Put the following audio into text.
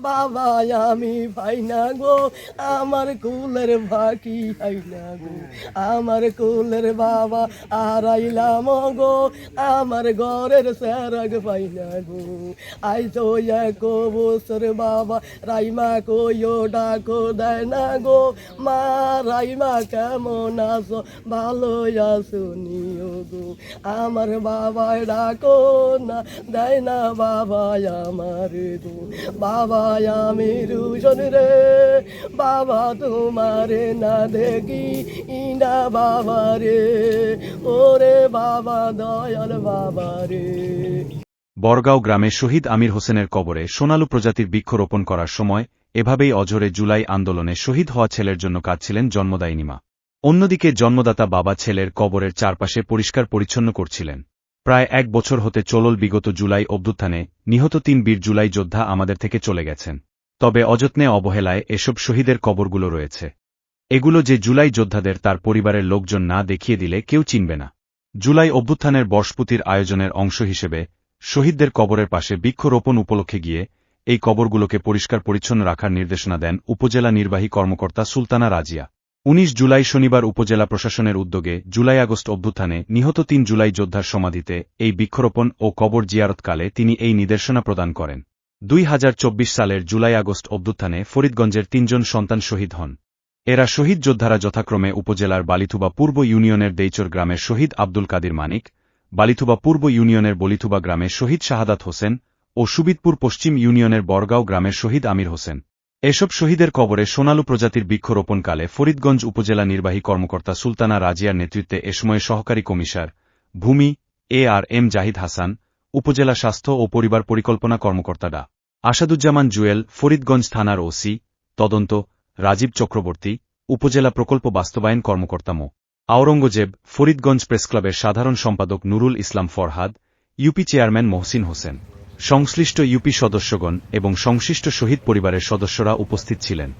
বাবা আমি ভাই না গো, আমার কুলের ভাকি হাই না গো। আমার কুলের বাবা আরাইলাম গো, আমার ঘরের স্যারগ পাই না গো। আই তো এক বছর বাবা, রাইমা কইও ডাকো দেয় না গো। মা, রাইমা কেমন আছো? ভালো আছো নিও গো। আমার বাবা ডাকো না, দেয় না বাবা আমার গো। বাবা আমি রুজন রে। বাবা, তোমারে না দেখি ইনা বাবা রে। ওরে বাবা, দয়াল বাবা রে। বরগাঁও গ্রামে শহীদ আমির হোসেনের কবরে সোনালু প্রজাতির বৃক্ষরোপণ করার সময় এভাবেই অজরে জুলাই আন্দোলনে শহীদ হওয়া ছেলের জন্য কাঁদছিলেন জন্মদায়িনী মা। অন্যদিকে জন্মদাতা বাবা ছেলের কবরের চারপাশে পরিষ্কার পরিচ্ছন্ন করছিলেন। প্রায় এক বছর হতে চলল বিগত জুলাই অভ্যুত্থানে, নিহত তিন বীর জুলাই যোদ্ধা আমাদের থেকে চলে গেছেন। তবে অযত্নে অবহেলায় এসব শহীদের কবরগুলো রয়েছে। এগুলো যে জুলাই যোদ্ধাদের তার পরিবারের লোকজন না দেখিয়ে দিলে কেউ চিনবে না। জুলাই অভ্যুত্থানের বর্ষপুতির আয়োজনের অংশ হিসেবে, শহীদদের কবরের পাশে বৃক্ষরোপণ উপলক্ষে গিয়ে এই কবরগুলোকে পরিষ্কার পরিচ্ছন্ন রাখার নির্দেশনা দেন উপজেলা নির্বাহী কর্মকর্তা সুলতানা রাজিয়া। উনিশ জুলাই শনিবার উপজেলা প্রশাসনের উদ্যোগে জুলাই আগস্ট অভ্যুত্থানে নিহত তিন জুলাই যোদ্ধার সমাধিতে এই বৃক্ষরোপণ ও কবর জিয়ারতকালে তিনি এই নির্দেশনা প্রদান করেন। দুই হাজার চব্বিশ সালের জুলাই আগস্ট অভ্যুত্থানে ফরিদগঞ্জের তিনজন সন্তান শহীদ হন। এরা শহীদ যোদ্ধারা যথাক্রমে উপজেলার বালিথুবা পূর্ব ইউনিয়নের দেইচর গ্রামের শহীদ আব্দুল কাদির মানিক, বালিথুবা পূর্ব ইউনিয়নের বলিথুবা গ্রামের শহীদ শাহাদাত হোসেন ও সুবিদপুর পশ্চিম ইউনিয়নের বরগাঁও গ্রামের শহীদ আমির হোসেন। এসব শহীদের কবরে সোনালু প্রজাতির বৃক্ষরোপণকালে ফরিদগঞ্জ উপজেলা নির্বাহী কর্মকর্তা সুলতানা রাজিয়ার নেতৃত্বে এ সময় সহকারী কমিশনার ভূমি A R M Zahid Hasan, উপজেলা স্বাস্থ্য ও পরিবার পরিকল্পনা কর্মকর্তা ডা আসাদুজ্জামান জুয়েল, ফরিদগঞ্জ থানার ওসি, তদন্ত, রাজীব চক্রবর্তী, উপজেলা প্রকল্প বাস্তবায়ন কর্মকর্তা মো. আওরঙ্গজেব, ফরিদগঞ্জ প্রেসক্লাবের সাধারণ সম্পাদক নুরুল ইসলাম ফরহাদ, ইউপি চেয়ারম্যান মহসিন হোসেন। সংশ্লিষ্ট ইউপি সদস্যগণ এবং সংশ্লিষ্ট শহীদ পরিবারের সদস্যরা উপস্থিত ছিলেন।